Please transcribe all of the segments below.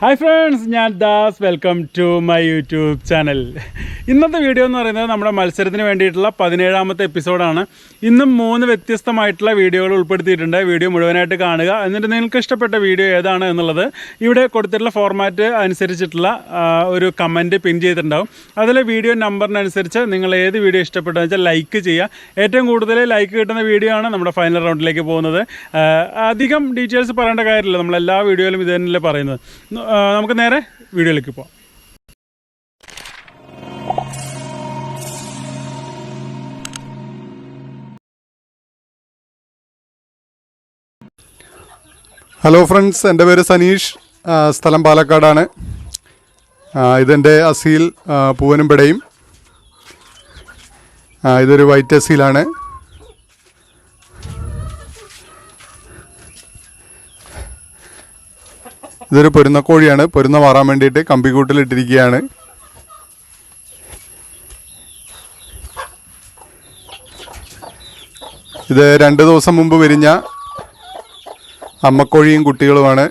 Hi friends ഞാൻ Das. Welcome to my YouTube channel ഇന്നത്തെ video എന്ന് പറയുന്നത് നമ്മുടെ മത്സരത്തിന് വേണ്ടിയിട്ടുള്ള പതിനേഴാമത്തെ എപ്പിസോഡാണ് ഇന്നും മൂന്ന് വ്യത്യസ്തമായിട്ടുള്ള വീഡിയോകൾ ഉൾപ്പെടുത്തിയിട്ടുണ്ട്. വീഡിയോ മുഴുവനായിട്ട് കാണുക. എന്നിട്ട് നിങ്ങൾക്ക് ഇഷ്ടപ്പെട്ട വീഡിയോ ഏതാണ് എന്നുള്ളത് ഇവിടെ കൊടുത്തിട്ടുള്ള ഫോർമാറ്റ് അനുസരിച്ചിട്ടുള്ള ഒരു കമന്റ് പിൻ ചെയ്തിട്ടുണ്ടാവും. അതിലെ വീഡിയോ നമ്പറിനനുസരിച്ച് നിങ്ങൾ ഏത് വീഡിയോ ഇഷ്ടപ്പെട്ടതെന്ന് വെച്ചാൽ ലൈക്ക് ചെയ്യുക. ഏറ്റവും കൂടുതൽ ലൈക്ക് കിട്ടുന്ന വീഡിയോ ആണ് നമ്മുടെ ഫൈനൽ റൗണ്ടിലേക്ക് പോകുന്നത്. അധികം ഡീറ്റെയിൽസ് പറയേണ്ട കാര്യമില്ല. നമ്മൾ എല്ലാ വീഡിയോയിലും ഇത് തന്നെയല്ലേ പറയുന്നത്. നമുക്ക് നേരെ വീഡിയോയിലേക്ക് പോവാം. ഹലോ ഫ്രണ്ട്സ് എന്റെ പേര് സനീഷ്. സ്ഥലം പാലക്കാടാണ്. ഇതെന്റെ അസീൽ പൂവനും പിടയും. ഇതൊരു വൈറ്റ് അസീലാണ്. ഇതൊരു പൊരുന്ന കോഴിയാണ്. പൊരുന്ന മാറാൻ വേണ്ടിയിട്ട് കമ്പിക്കൂട്ടിലിട്ടിരിക്കുകയാണ് ഇത് രണ്ട് ദിവസം മുമ്പ് വിരിഞ്ഞ അമ്മക്കോഴിയും കുട്ടികളുമാണ്.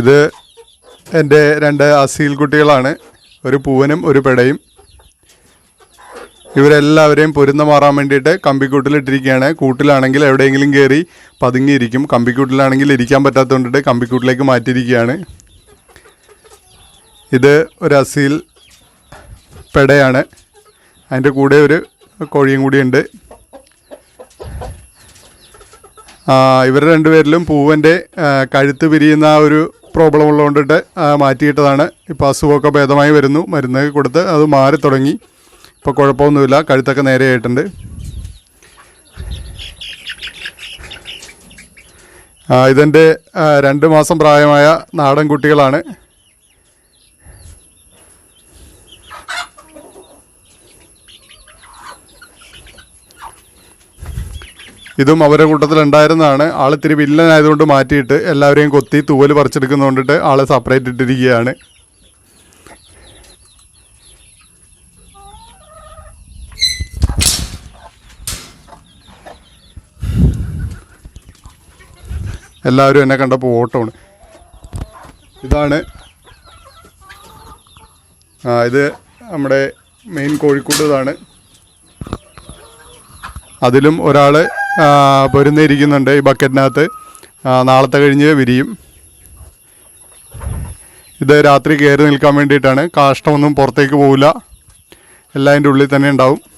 ഇത് എന്റെ രണ്ട് അസീൽ കുട്ടികളാണ്. ഒരു പൂവനും ഒരു പെടയും. ഇവരെല്ലാവരെയും പൊരുന്ന മാറാൻ വേണ്ടിയിട്ട് കമ്പിക്കൂട്ടിലിട്ടിരിക്കുകയാണ്. കൂട്ടിലാണെങ്കിൽ എവിടെയെങ്കിലും കയറി പതുങ്ങിയിരിക്കും. കമ്പിക്കൂട്ടിലാണെങ്കിൽ ഇരിക്കാൻ പറ്റാത്തതുകൊണ്ടിട്ട് കമ്പിക്കൂട്ടിലേക്ക് മാറ്റിയിരിക്കുകയാണ്. ഇത് ഒരു അസീൽ പെടയാണ്. അതിന്റെ കൂടെ ഒരു കോഴിയും കൂടിയുണ്ട് ഇവർ രണ്ടുപേരിലും പൂവന്റെ കഴുത്ത് പിരിയുന്ന ആ ഒരു പ്രോബ്ലം ഉള്ളതുകൊണ്ടിട്ട് മാറ്റിയിട്ടതാണ്. ഇപ്പോൾ അസുഖമൊക്കെ ഭേദമായി വരുന്നു. മരുന്ന് കൊടുത്ത് അത് മാറി തുടങ്ങി ഇപ്പോൾ കുഴപ്പമൊന്നുമില്ല. കഴുത്തൊക്കെ നേരെയായിട്ടുണ്ട്. ഇതെന്റെ രണ്ട് മാസം പ്രായമായ നാടൻ കുട്ടികളാണ്. ഇതും അവരുടെ കൂട്ടത്തിൽ ഉണ്ടായിരുന്നതാണ്. ആൾ ഇത്തിരി വില്ലനായതുകൊണ്ട് മാറ്റിയിട്ട് എല്ലാവരെയും കൊത്തി തൂവൽ പറിച്ചെടുക്കുന്നതുകൊണ്ടിട്ട് ആളെ സെപ്പറേറ്റ് ഇട്ടിരിക്കുകയാണ്. എല്ലാവരും എന്നെ കണ്ടപ്പോൾ ഓട്ടമാണ്. ഇതാണ്. ആ ഇത് നമ്മുടെ മെയിൻ കോഴിക്കോട് ഇതാണ്. അതിലും ഒരാൾ പൊരുന്നിരിക്കുന്നുണ്ട് ഈ ബക്കറ്റിനകത്ത്. നാളത്തെ കഴിഞ്ഞ് വിരിയും. ഇത് രാത്രി കയറി നിൽക്കാൻ വേണ്ടിയിട്ടാണ്. കാഷ്ടമൊന്നും പുറത്തേക്ക് പോവില്ല. എല്ലാം അതിന്റെ ഉള്ളിൽ തന്നെ ഉണ്ടാവും.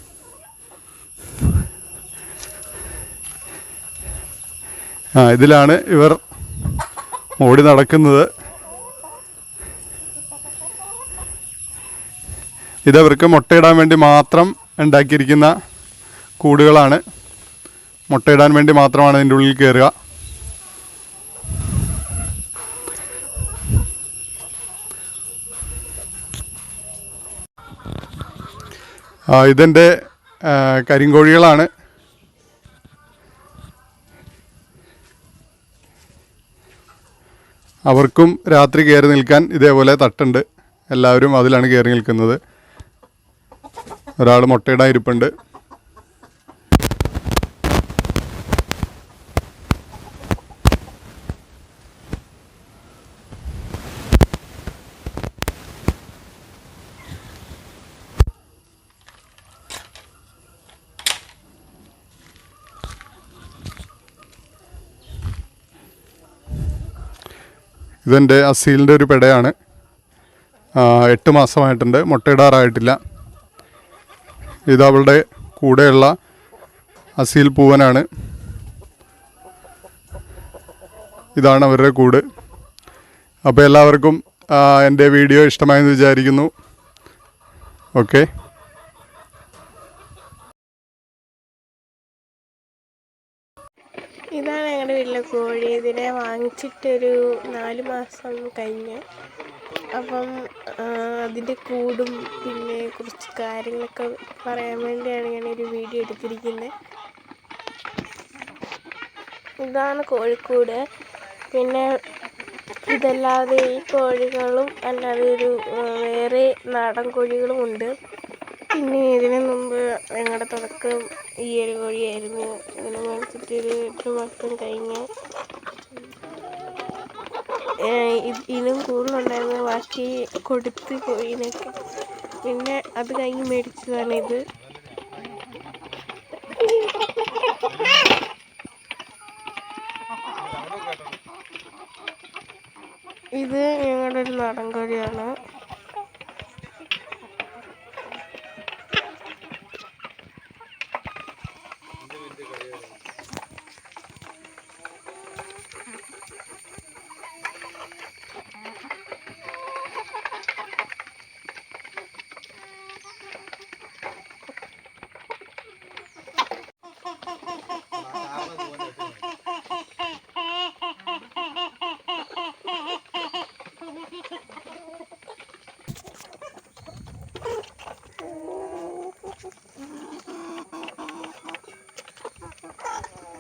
ഇതിലാണ് ഇവർ ഓടി നടക്കുന്നത്. ഇതവർക്ക് മുട്ടയിടാൻ വേണ്ടി മാത്രം ഉണ്ടാക്കിയിരിക്കുന്ന കൂടുകളാണ്. മുട്ടയിടാൻ വേണ്ടി മാത്രമാണ് ഇതിന്റെ ഉള്ളിൽ കയറുക. ഇതെന്റെ കരിങ്കോഴികളാണ്. അവർക്കും രാത്രി കയറി നിൽക്കാൻ ഇതേപോലെ തട്ടുണ്ട്. എല്ലാവരും അതിലാണ് കയറി നിൽക്കുന്നത്. ഒരാൾ മുട്ടയിടാൻ ഇരിപ്പുണ്ട്. ഇതെന്റെ അസീലിന്റെ ഒരു പെടയാണ്. എട്ട് മാസമായിട്ടുണ്ട്. മുട്ടയിടാറായിട്ടില്ല. ഇത് അവളുടെ കൂടെയുള്ള അസീൽ പൂവനാണ്. ഇതാണ് അവരുടെ കൂട്. അപ്പോൾ എല്ലാവർക്കും എന്റെ വീഡിയോ ഇഷ്ടമായെന്ന് വിചാരിക്കുന്നു. ഓക്കെ ഇതാണ് വീട്ടിലെ കോഴി ഇതിനെ വാങ്ങിച്ചിട്ടൊരു നാല് മാസം കഴിഞ്ഞ്. അപ്പം അതിന്റെ കൂടും പിന്നെ കുറച്ച് കാര്യങ്ങളൊക്കെ പറയാൻ വേണ്ടിയാണ് ഞാനൊരു വീഡിയോ എടുത്തിരിക്കുന്നത് ഇതാണ് കോഴിക്കൂട്. പിന്നെ ഇതല്ലാതെ ഈ കോഴികളും അല്ലാതെ ഒരു വേറെ നാടൻ കോഴികളും ഉണ്ട് പിന്നെ ഇതിന് മുമ്പ് ഞങ്ങളുടെ തുടക്കം ഈ ഒരു കോഴിയായിരുന്നു. ഇതിനെ മേടിച്ചിട്ട് ഒരു എട്ട് മാസം കഴിഞ്ഞ്. ഇതിനും കൂടുതലുണ്ടായിരുന്നു. ബാക്കി കൊടുത്ത് കോഴീനൊക്കെ. പിന്നെ അത് കഴിഞ്ഞ് മേടിച്ചതാണ് ഇത്. ഇത് ഞങ്ങളുടെ ഒരു നാടൻ കോഴിയാണ്.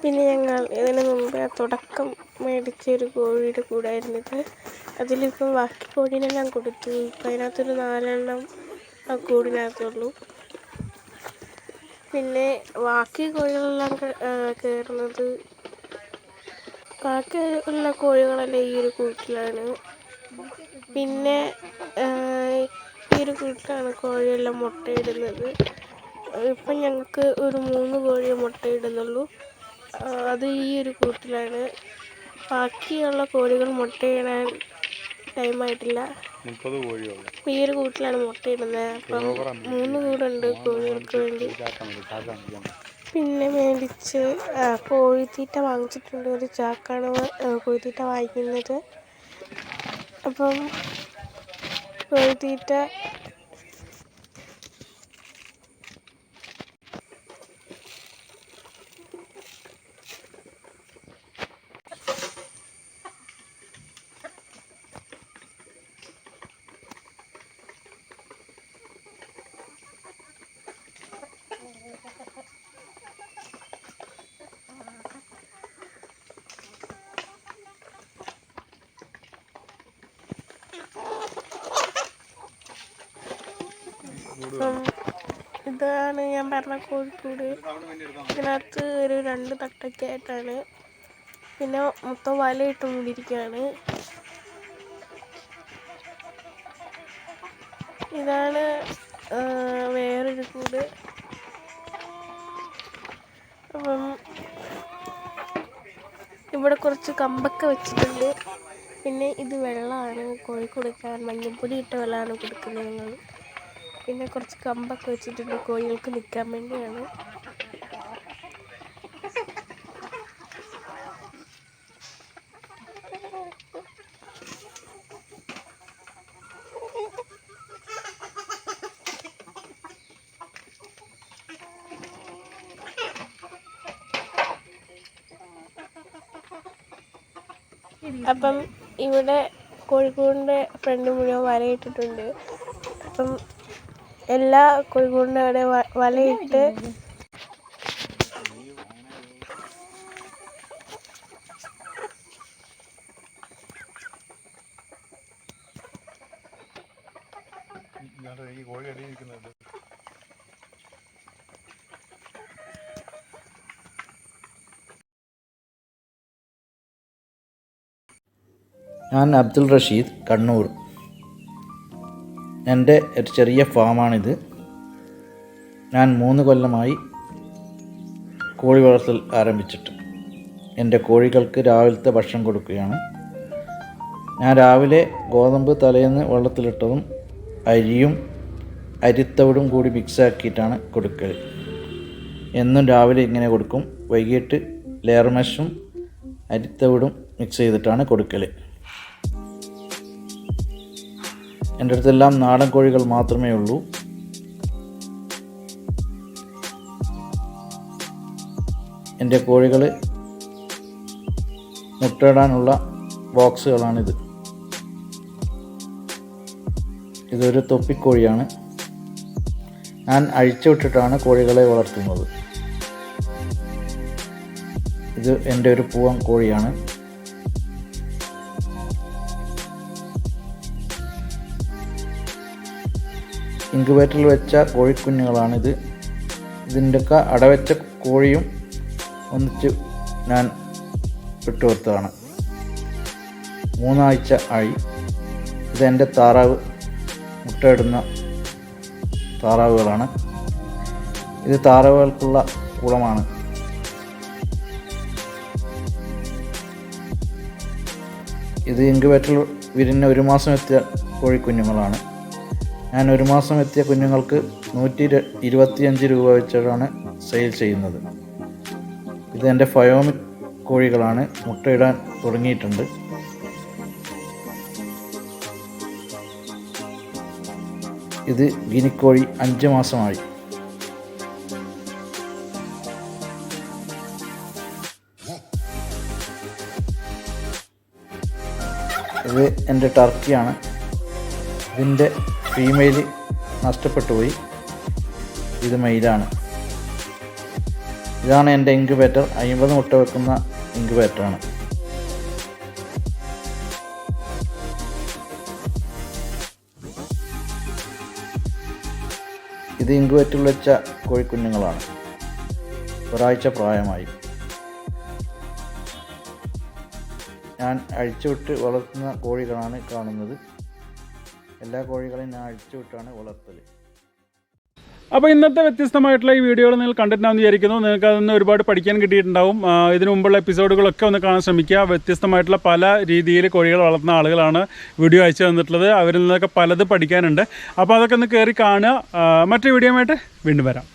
പിന്നെ ഞങ്ങൾ ഇതിന് മുമ്പ് തുടക്കം മേടിച്ച ഒരു കോഴിയുടെ കൂടായിരുന്നു ഇത് അതിലിപ്പം ബാക്കി കോഴീനെല്ലാം കൊടുത്തു. ഇപ്പം അതിനകത്തൊരു നാലെണ്ണം ആ കൂടിനകത്തുള്ളൂ. പിന്നെ ബാക്കി കോഴികളെല്ലാം കയറുന്നത് ബാക്കി ഉള്ള കോഴികളെല്ലാം ഈ ഒരു കൂട്ടിലാണ്. പിന്നെ ഈ ഒരു കൂട്ടിലാണ് കോഴിയെല്ലാം മുട്ടയിടുന്നത്. ഇപ്പം ഞങ്ങൾക്ക് ഒരു മൂന്ന് കോഴിയെ മുട്ടയിടുന്നുള്ളൂ. അത് ഈ ഒരു കൂട്ടിലാണ്. ബാക്കിയുള്ള കോഴികൾ മുട്ടയിടാൻ ടൈമായിട്ടില്ല മുപ്പത് കോഴിയുള്ളൂ. ഈ ഒരു കൂട്ടിലാണ് മുട്ടയിടുന്നത് അപ്പം മൂന്ന് കൂടുണ്ട് കോഴികൾക്ക് വേണ്ടി. പിന്നെ മേടിച്ച് കോഴിത്തീറ്റ വാങ്ങിച്ചിട്ടുണ്ട് ഒരു ചാക്കാണ് കോഴിത്തീറ്റ വാങ്ങിക്കുന്നത്. അപ്പം കോഴിത്തീറ്റ ഇതാണ് ഞാൻ പറഞ്ഞ കോഴിക്കോട്. ഇതിനകത്ത് ഒരു രണ്ട് തട്ടൊക്കെ ആയിട്ടാണ്. പിന്നെ മൊത്തം വലയിട്ട് മൂടിയിരിക്കുകയാണ്. ഇതാണ് വേറൊരു കൂട്. അപ്പം ഇവിടെ കുറച്ച് കമ്പൊക്കെ വെച്ചിട്ടുണ്ട്. പിന്നെ ഇത് വെള്ളമാണ്. കോഴിക്കൊടുക്കാൻ മഞ്ഞൾപ്പൊടി ഇട്ട വെള്ളമാണ് കൊടുക്കുന്നത് ഞങ്ങൾ. പിന്നെ കുറച്ച് കമ്പൊക്കെ വെച്ചിട്ടുണ്ട്. കോഴികൾക്ക് നിൽക്കാൻ വേണ്ടിയാണ്. അപ്പം ഇവിടെ കോഴിക്കോടിന്റെ ഫ്രണ്ട് മുഴുവൻ വരയിട്ടിട്ടുണ്ട് അപ്പം എല്ലാ കോഴിക്കോടിന്റെ അവിടെ വലയിട്ട് ഈ കോഴി അടിയിരിക്കുന്നുണ്ട് ഞാൻ അബ്ദുൾ റഷീദ് കണ്ണൂർ. എന്റെ ഒരു ചെറിയ ഫാമാണിത്. ഞാൻ മൂന്ന് കൊല്ലമായി കോഴി വളർത്തൽ ആരംഭിച്ചിട്ട് എന്റെ കോഴികൾക്ക് രാവിലത്തെ ഭക്ഷണം കൊടുക്കുകയാണ്. ഞാൻ രാവിലെ ഗോതമ്പ് തലേന്ന് വെള്ളത്തിലിട്ടതും അരിയും അരിത്തവിടും കൂടി മിക്സാക്കിയിട്ടാണ് കൊടുക്കൽ. എന്നും രാവിലെ ഇങ്ങനെ കൊടുക്കും. വൈകിട്ട് ലെയർ അരിത്തവിടും മിക്സ് ചെയ്തിട്ടാണ് കൊടുക്കൽ. എന്റെ അടുത്തെല്ലാം നാടൻ കോഴികൾ മാത്രമേ ഉള്ളൂ. എന്റെ കോഴികൾ മുട്ടയിടാനുള്ള ബോക്സുകളാണിത്. ഇതൊരു തൊപ്പിക്കോഴിയാണ്. ഞാൻ അഴിച്ചുവിട്ടിട്ടാണ് കോഴികളെ വളർത്തുന്നത്. ഇത് എന്റെ ഒരു പൂവൻ കോഴിയാണ്. ഇൻക്യുബേറ്ററിൽ വെച്ച കോഴിക്കുഞ്ഞുങ്ങളാണിത്. ഇതിന്റെയൊക്കെ അടവെച്ച കോഴിയും ഒന്നിച്ച് ഞാൻ വിട്ടുകൊടുത്തതാണ് മൂന്നാഴ്ച ആയി. ഇതെന്റെ താറാവ് മുട്ടയിടുന്ന താറാവുകളാണ്. ഇത് താറാവുകൾക്കുള്ള കുളമാണ്. ഇത് ഇൻക്യുബേറ്ററിൽ വിരിഞ്ഞ ഒരു മാസം എത്തിയ കോഴിക്കുഞ്ഞുങ്ങളാണ്. ഞാൻ ഒരു മാസം എത്തിയ കുഞ്ഞുങ്ങൾക്ക് നൂറ്റി ഇരു- ഇരുപത്തിയഞ്ച് രൂപ വെച്ചാണ് സെയിൽ ചെയ്യുന്നത്. ഇത് എന്റെ ഫയോമിക് കോഴികളാണ്. മുട്ടയിടാൻ തുടങ്ങിയിട്ടുണ്ട്. ഇത് ഗിനിക്കോഴി അഞ്ച് മാസമായി. ഇത് എന്റെ ടർക്കിയാണ് ഇതിന്റെ ഫീമെയിൽ നഷ്ടപ്പെട്ടു പോയി ഇത് മെയിലാണ് ഇതാണ് എന്റെ ഇൻക്യുബേറ്റർ അമ്പത് മുട്ട വെക്കുന്ന ഇൻക്യുബേറ്ററാണ് ഇത് ഇൻക്യുബേറ്ററിൽ വെച്ച കോഴിക്കുഞ്ഞുങ്ങളാണ്. ഒരാഴ്ച പ്രായമായി. ഞാൻ അഴിച്ചുവിട്ട് വളർത്തുന്ന കോഴികളാണ് കാണുന്നത്. എല്ലാ കോഴികളെയും ഞാൻ അഴിച്ചുവിട്ടാണ് വളർത്തൽ അപ്പോൾ ഇന്നത്തെ വ്യത്യസ്തമായിട്ടുള്ള ഈ വീഡിയോകൾ നിങ്ങൾ കണ്ടിട്ടുണ്ടാവും വിചാരിക്കുന്നു. നിങ്ങൾക്ക് അതിൽ ഒരുപാട് പഠിക്കാൻ കിട്ടിയിട്ടുണ്ടാവും. ഇതിനു മുമ്പുള്ള എപ്പിസോഡുകളൊക്കെ ഒന്ന് കാണാൻ ശ്രമിക്കുക. വ്യത്യസ്തമായിട്ടുള്ള പല രീതിയിൽ കോഴികൾ വളർത്തുന്ന ആളുകളാണ് വീഡിയോ അയച്ചു തന്നിട്ടുള്ളത്. അവരിൽ നിന്നൊക്കെ പലത് പഠിക്കാനുണ്ട്. അപ്പോൾ അതൊക്കെ ഒന്ന് കയറി കാണുക. മറ്റു വീഡിയോ ആയിട്ട് വീണ്ടും വരാം.